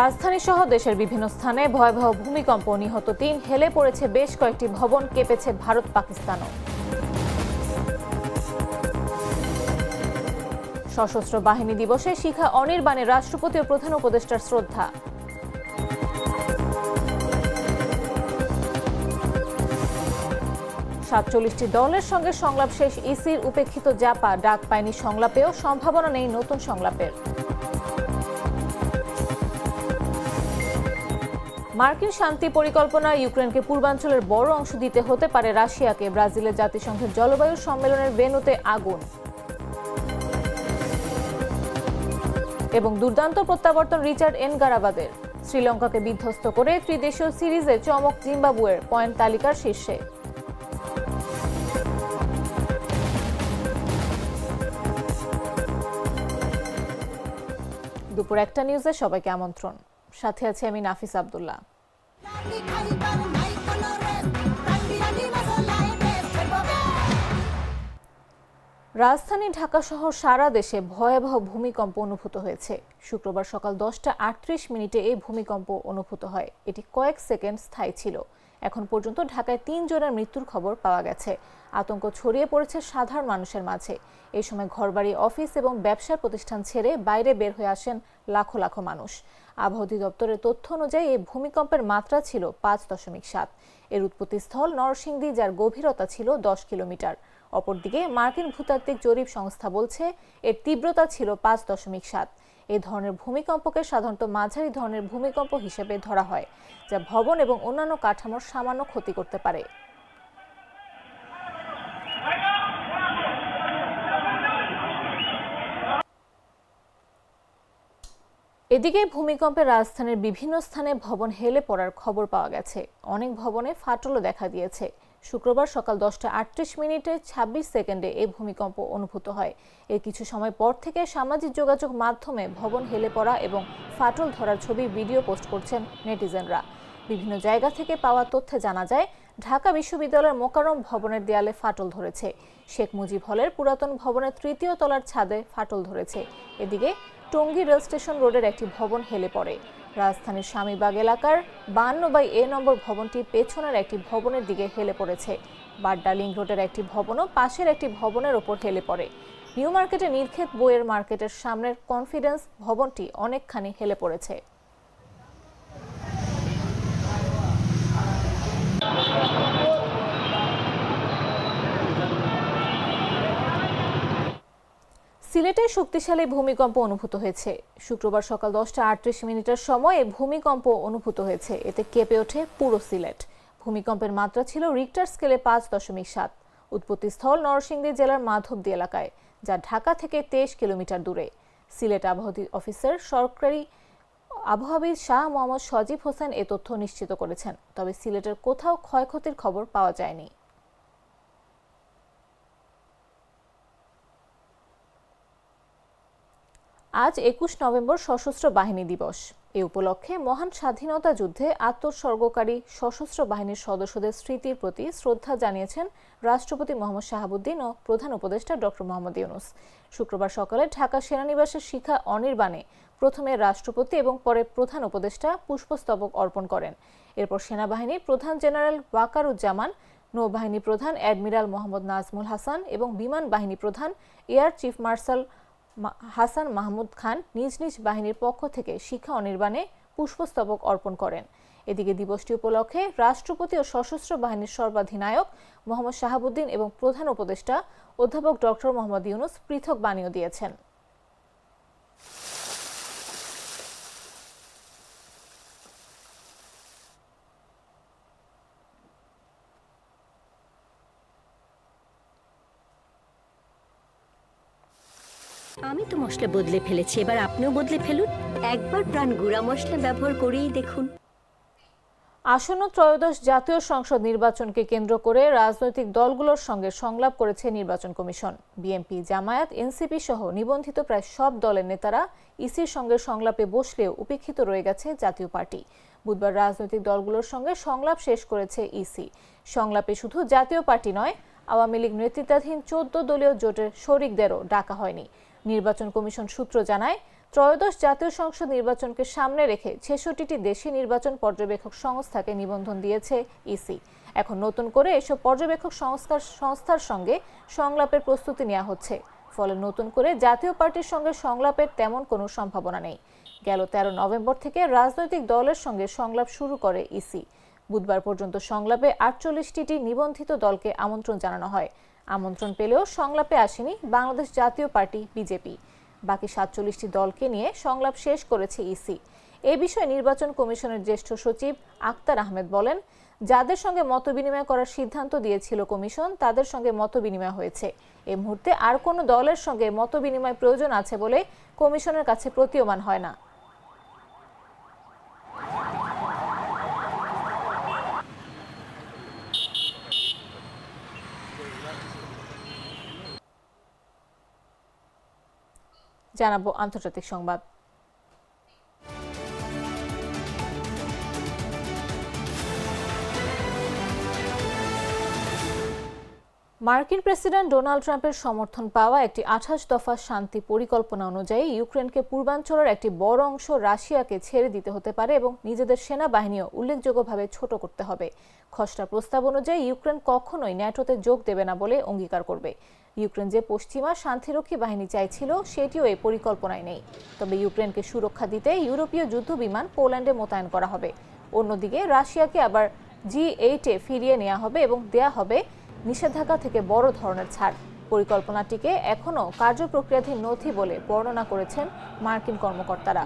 রাজধানী সহ দেশের বিভিন্ন স্থানে ভয়াবহ ভূমিকম্প নিহত তিন, হেলে পড়েছে বেশ কয়েকটি ভবন, কেঁপেছে ভারত পাকিস্তানও। সশস্ত্র বাহিনী দিবসে শিখা অনির্বাণে রাষ্ট্রপতি ও প্রধান উপদেষ্টার শ্রদ্ধা। সাতচল্লিশটি দলের সঙ্গে সংলাপ শেষ, ইসির উপেক্ষিত জাপা ডাক পায়নি সংলাপেও, সম্ভাবনা নেই নতুন সংলাপের। মার্কিন শান্তি পরিকল্পনা ইউক্রেনকে পূর্বাঞ্চলের বড় অংশ দিতে হতে পারে রাশিয়াকে। ব্রাজিলের জাতিসংঘের জলবায়ু সম্মেলনের ভেন্যুতে আগুন। এবং দুর্দান্ত প্রত্যাবর্তন রিচার্ড এনগারাবাদের। শ্রীলঙ্কাকে বিধ্বস্ত করে ত্রিদেশীয় সিরিজে চমক জিম্বাবুয়ের পয়েন্ট তালিকার শীর্ষে। দুপুর একটা নিউজে সবাইকে আমন্ত্রণ। সাথে আছে আমি নাফিস আব্দুল্লাহ। রাজধানী ঢাকা সহ সারা দেশে ভয়াবহ ভূমিকম্প অনুভূত হয়েছে। শুক্রবার সকাল দশটা আটত্রিশ মিনিটে এই ভূমিকম্প অনুভূত হয়। এটি কয়েক সেকেন্ড স্থায়ী ছিল। এখন পর্যন্ত ঢাকায় তিন জনের মৃত্যুর খবর পাওয়া গেছে। আতঙ্ক ছড়িয়ে পড়েছে সাধারণ মানুষের মাঝে। এই সময় ঘরবাড়ি, অফিস এবং ব্যবসা প্রতিষ্ঠান ছেড়ে বাইরে বের হয়ে আসেন লাখো লাখো মানুষ। আবহাওয়া অধিদপ্তরের তথ্য অনুযায়ী এই ভূমিকম্পের মাত্রা ছিল পাঁচ দশমিক সাত। এর উৎপত্তিস্থল নরসিংদী, যার গভীরতা ছিল দশ কিলোমিটার। অপরদিকে মার্কিন ভূতাত্ত্বিক জরিপ সংস্থা বলছে, এর তীব্রতা ছিল পাঁচ দশমিক সাত। এ ধরনের ভূমিকম্পকে সাধারণত মাঝারি ধরনের ভূমিকম্প হিসেবে ধরা হয়, যা ভবন এবং অন্যান্য কাঠামোর সামান্য ক্ষতি করতে পারে। এদিকে ভূমিকম্পে রাজধানীর বিভিন্ন স্থানে ভবন হেলে পড়ার খবর পাওয়া গেছে। অনেক ভবনে ফাটলও দেখা দিয়েছে। শুক্রবার সকাল দশটা আটত্রিশ মিনিটে ২৬ সেকেন্ডে এই ভূমিকম্প অনুভূত হয়। এর কিছু সময় পর থেকে সামাজিক যোগাযোগ মাধ্যমে ভবন হেলে পড়া এবং ফাটল ধরার ছবি ভিডিও পোস্ট করছেন নেটিজেনরা। বিভিন্ন জায়গা থেকে পাওয়া তথ্যে জানা যায়, ঢাকা বিশ্ববিদ্যালয়ের মোকারম ভবনের দেয়ালে ফাটল ধরেছে। শেখ মুজিব হলের পুরাতন ভবনের তৃতীয় তলার ছাদে ফাটল ধরেছে। এদিকে টঙ্গী রেল স্টেশন রোডের একটি ভবন হেলে পড়ে। রাজধানীর স্বামীবাগ এলাকার বান্ন বাই এ নম্বর ভবনটি পেছনের একটি ভবনের দিকে হেলে পড়েছে। বাড্ডা লিঙ্ক রোডের একটি ভবনও পাশের একটি ভবনের ওপর হেলে পড়ে। নিউ মার্কেটে নীলক্ষেত বইয়ের মার্কেটের সামনের কনফিডেন্স ভবনটি অনেকখানি হেলে পড়েছে। সিলেটে শক্তিশালী ভূমিকম্প অনুভূত হয়েছে। শুক্রবার সকাল দশটা আটত্রিশ মিনিটের সময় ভূমিকম্প অনুভূত হয়েছে। এতে কেঁপে ওঠে পুরো সিলেট। ভূমিকম্পের মাত্রা ছিল রিক্টার স্কেলে পাঁচ দশমিক সাত। উৎপত্তিস্থল নরসিংদী জেলার মাধবদী এলাকায়, যা ঢাকা থেকে তেইশ কিলোমিটার দূরে। সিলেট আবহাওয়া অফিসার সরকারি আবহাওয়াবিদ শাহ মোহাম্মদ সজীব হোসেন এ তথ্য নিশ্চিত করেছেন। তবে সিলেটের কোথাও ক্ষয়ক্ষতির খবর পাওয়া যায়নি। আজ একুশ নভেম্বর সশস্ত্র বাহিনী দিবস। এ উপলক্ষে মহান স্বাধীনতা যুদ্ধে আত্মোৎসর্গকারী সশস্ত্র বাহিনীর সদস্যদের স্মৃতির প্রতি শ্রদ্ধা জানিয়েছেন রাষ্ট্রপতি মোহাম্মদ শাহাবুদ্দিন ও প্রধান উপদেষ্টা ডক্টর মোহাম্মদ ইউনুস। শুক্রবার সকালে ঢাকা সেনানিবাসের শিখা অনির্বাণে প্রথমে রাষ্ট্রপতি এবং পরে প্রধান উপদেষ্টা পুষ্পস্তবক অর্পণ করেন। এরপর সেনাবাহিনীর প্রধান জেনারেল ওয়াকারুজ্জামান নৌবাহিনী প্রধান অ্যাডমিরাল মোহাম্মদ নাজমুল হাসান এবং বিমান বাহিনী প্রধান air chief marshal Hasan Mahmud Khan নিজ নিজ বাহিনীর পক্ষ থেকে শিক্ষা অনির্বাণে পুষ্পস্তবক অর্পণ করেন। এদিকে দিবসটি উপলক্ষে রাষ্ট্রপতি ও সশস্ত্র বাহিনীর সর্বাধিনায়ক মোহাম্মদ শাহাবুদ্দিন এবং প্রধান উপদেষ্টা অধ্যাপক ডক্টর মোহাম্মদ ইউনুস পৃথক বাণীও দিয়েছেন। আমি তো মশলা বদলে ফেলেছি, এবার আপনিও বদলে ফেলুন। একবার প্রাণ গুঁড়া মশলা ব্যবহার করেই দেখুন। আসন্ন ত্রয়োদশ জাতীয় সংসদ নির্বাচনকে কেন্দ্র করে রাজনৈতিক দলগুলোর সঙ্গে সংলাপ করেছে নির্বাচন কমিশন। বিএনপি, জামায়াত, এনসিপি সহ নিবন্ধিত প্রায় সব দলের নেতারা ইসির সঙ্গে সংলাপে বসলেও উপেক্ষিত রয়ে গেছে জাতীয় পার্টি। বুধবার রাজনৈতিক দলগুলোর সঙ্গে সংলাপ শেষ করেছে ইসি। সংলাপে শুধু জাতীয় পার্টি নয়, আওয়ামী লীগ নেতৃত্বাধীন চোদ্দ দলীয় জোটের শরিকদেরও ডাকা হয়নি। নির্বাচন কমিশন সূত্র জানায়, ত্রয়োদশ জাতীয় সংসদ নির্বাচনকে সামনে রেখে ছেষট্টিটি দেশি নির্বাচন পর্যবেক্ষক সংস্থাকে নিবন্ধন দিয়েছে ইসি। এখন নতুন করে এসব পর্যবেক্ষক সংস্কার, সংস্থার সঙ্গে সংলাপের প্রস্তুতি নেওয়া হচ্ছে। ফলে নতুন করে জাতীয় পার্টির সঙ্গে সংলাপের তেমন কোনো সম্ভাবনা নেই। গেল তেরো নভেম্বর থেকে রাজনৈতিক দলের সঙ্গে সংলাপ শুরু করে ইসি। বুধবার পর্যন্ত সংলাপে আটচল্লিশটি নিবন্ধিত দলকে আমন্ত্রণ জানানো হয়। আমন্ত্রণ পেলেও সংলাপে আসেনি বাংলাদেশ জাতীয় পার্টি, বিজেপি। বাকি সাতচল্লিশটি দলকে নিয়ে সংলাপ শেষ করেছে ইসি। এ বিষয়ে নির্বাচন কমিশনের জ্যেষ্ঠ সচিব আক্তার আহমেদ বলেন, যাদের সঙ্গে মতবিনিময় করার সিদ্ধান্ত দিয়েছিল কমিশন, তাদের সঙ্গে মতবিনিময় হয়েছে। এ মুহূর্তে আর কোনো দলের সঙ্গে মতবিনিময় প্রয়োজন আছে বলে কমিশনের কাছে প্রতীয়মান হয় না। জানাব আন্তর্জাতিক সংবাদ। মার্কিন প্রেসিডেন্ট ডোনাল্ড ট্রাম্পের সমর্থন পাওয়া একটি আঠাশ দফা শান্তি পরিকল্পনা অনুযায়ী ইউক্রেনকে পূর্বাঞ্চলের একটি বড় অংশ রাশিয়াকে ছেড়ে দিতে হতে পারে এবং নিজেদের সেনাবাহিনীও উল্লেখযোগ্যভাবে ছোট করতে হবে। খসড়া প্রস্তাব অনুযায়ী ইউক্রেন কখনোই ন্যাটোতে যোগ দেবে না বলে অঙ্গীকার করবে। ইউক্রেন যে পশ্চিমা শান্তিরক্ষী বাহিনী চাইছিল, সেটিও এই পরিকল্পনায় নেই। তবে ইউক্রেনকে সুরক্ষা দিতে ইউরোপীয় যুদ্ধ বিমান পোল্যান্ডে মোতায়েন করা হবে। অন্যদিকে, রাশিয়াকে আবার জি এইটে ফিরিয়ে নেওয়া হবে এবং দেয়া হবে নিষেধাজ্ঞা থেকে বড় ধরনের ছাড়। পরিকল্পনাটিকে এখনও কার্যপ্রক্রিয়াধীন নথি বলে বর্ণনা করেছেন মার্কিন কর্মকর্তারা।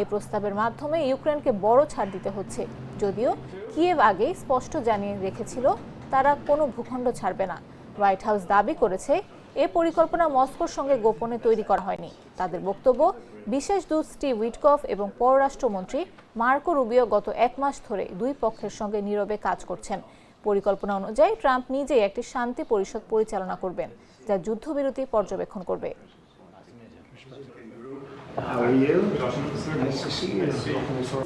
এই প্রস্তাবের মাধ্যমে ইউক্রেনকে বড় ছাড় দিতে হচ্ছে। যদিও কিয়েভ আগেই স্পষ্ট জানিয়ে রেখেছিল, তারা কোনো ভূখণ্ড ছাড়বে না। হোয়াইট হাউস দাবি করেছে, এ পরিকল্পনা মস্কোর সঙ্গে গোপনে তৈরি করা হয়নি। তাদের বক্তব্য, বিশেষ দূত স্টিভ উইটকফ এবং পররাষ্ট্রমন্ত্রী মার্কো রুবিও গত এক মাস ধরে দুই পক্ষের সঙ্গে নীরবে কাজ করছেন। পরিকল্পনা অনুযায়ী ট্রাম্প নিজেই একটি শান্তি পরিষদ পরিচালনা করবেন যা যুদ্ধবিরতি পর্যবেক্ষণ করবে.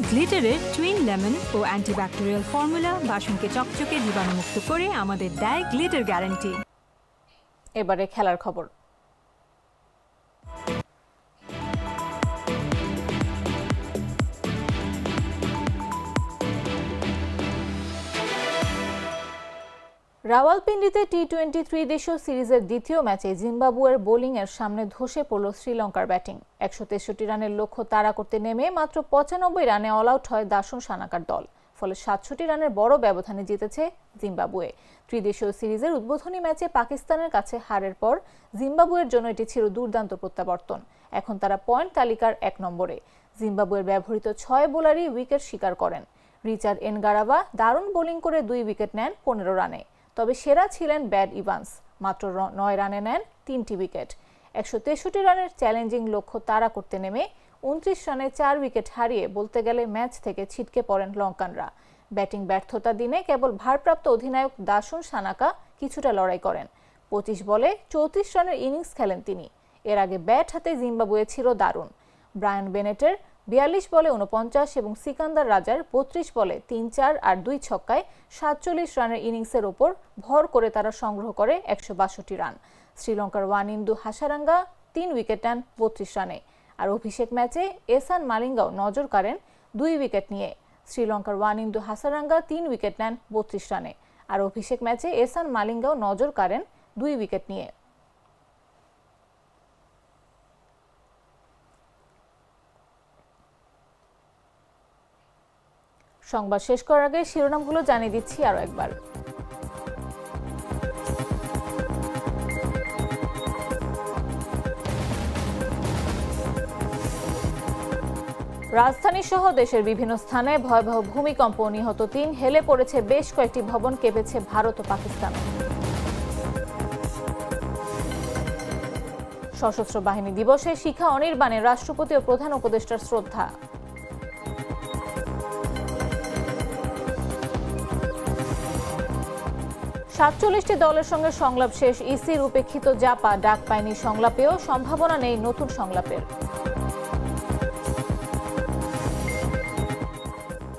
গ্লিটারের টুইন লেমন ও অ্যান্টিব্যাকটেরিয়াল ফর্মুলা বাসনকে চকচকে জীবাণুমুক্ত করে আমাদের দেয় গ্লিটার গ্যারান্টি এবারে খেলার খবর রাওয়ালপিন্ডিতে টি টোয়েন্টি থ্রি দেশীয় সিরিজের দ্বিতীয় ম্যাচে জিম্বাবুয়ের বোলিংয়ের সামনে ধসে পড়ল শ্রীলঙ্কার ব্যাটিং। একশো তেষট্টি রানের লক্ষ্য তাড়া করতে নেমে মাত্র পঁচানব্বই রানে অল আউট হয় দাসন সানাকার দল। ফলে সাতষট্টি রানের বড় ব্যবধানে জিতেছে জিম্বাবুয়ে। ত্রিদেশীয় সিরিজের উদ্বোধনী ম্যাচে পাকিস্তানের কাছে হারের পর জিম্বাবুয়ের জন্য এটি ছিল দুর্দান্ত প্রত্যাবর্তন। এখন তারা পয়েন্ট তালিকার এক নম্বরে। জিম্বাবুয়ের ব্যবহৃত ছয় বোলারই উইকেট শিকার করেন। রিচার্ড এনগারাবা দারুণ বোলিং করে দুই উইকেট নেন পনেরো রানে। তবে সেরা ছিলেন ব্যাড ইভান্স। মাত্র নয় রানে নেন তিনটি উইকেট। একশো তেষট্টি রানের চ্যালেঞ্জিং লক্ষ্য তাড়া করতে নেমে উনত্রিশ রানে চার উইকেট হারিয়ে বলতে গেলে ম্যাচ থেকে ছিটকে পড়েন লঙ্কানরা। ব্যাটিং ব্যর্থতা দিনে কেবল ভারপ্রাপ্ত অধিনায়ক দাসুন সানাকা কিছুটা লড়াই করেন। পঁচিশ বলে চৌত্রিশ রানের ইনিংস খেলেন তিনি। এর আগে ব্যাট হাতে জিম্বাবুয়ে ছিল দারুণ। ব্রায়ান বেনেটের বিয়াল্লিশ বলে উনপঞ্চাশ এবং সিকান্দার রাজার বত্রিশ বলে তিন চার আর দুই ছক্কায় সাতচল্লিশ রানের ইনিংসের ওপর ভর করে তারা সংগ্রহ করে একশো বাষট্টি রান। শ্রীলঙ্কার ওয়ান ওয়ানিন্দু হাসারাঙ্গা তিন উইকেট নেন বত্রিশ রানে। আর অভিষেক ম্যাচে এসান মালিঙ্গাও নজর কাড়েন দুই উইকেট নিয়ে। শ্রীলঙ্কার ওয়ান ওয়ানিন্দু হাসারাঙ্গা তিন উইকেট নেন বত্রিশ রানে। আর অভিষেক ম্যাচে এসান মালিঙ্গাও নজর কাড়েন দুই উইকেট নিয়ে। সংবাদ শেষ করার আগে শিরোনামগুলো জানিয়ে দিচ্ছি আরও একবার। রাজধানী সহ দেশের বিভিন্ন স্থানে ভয়াবহ ভূমিকম্প নিহত তিন, হেলে পড়েছে বেশ কয়েকটি ভবন, কেঁপেছে ভারত ও পাকিস্তান। সশস্ত্র বাহিনী দিবসে শিখা অনির্বাণে রাষ্ট্রপতি ও প্রধান উপদেষ্টার শ্রদ্ধা। সাতচল্লিশটি দলের সঙ্গে সংলাপ শেষ। ইসির উপেক্ষিত জাপা ডাক পায়নি সংলাপেও, সম্ভাবনা নেই নতুন সংলাপের।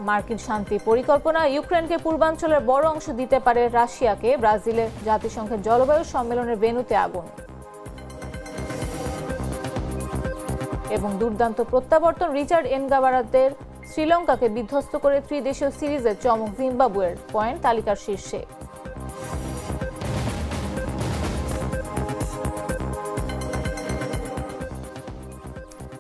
মার্কিন শান্তি পরিকল্পনা, ইউক্রেনকে পূর্বাঞ্চলের বড় অংশ দিতে পারে রাশিয়াকে। ব্রাজিলে জাতিসংঘের জলবায়ু সম্মেলনের ভেন্যুতে আগুন। এবং দুর্দান্ত প্রত্যাবর্তন, রিচার্ড এনগাবারাদের শ্রীলঙ্কাকে বিধ্বস্ত করে ত্রিদেশীয় সিরিজে চমক জিম্বাবুয়ের পয়েন্ট তালিকার শীর্ষে।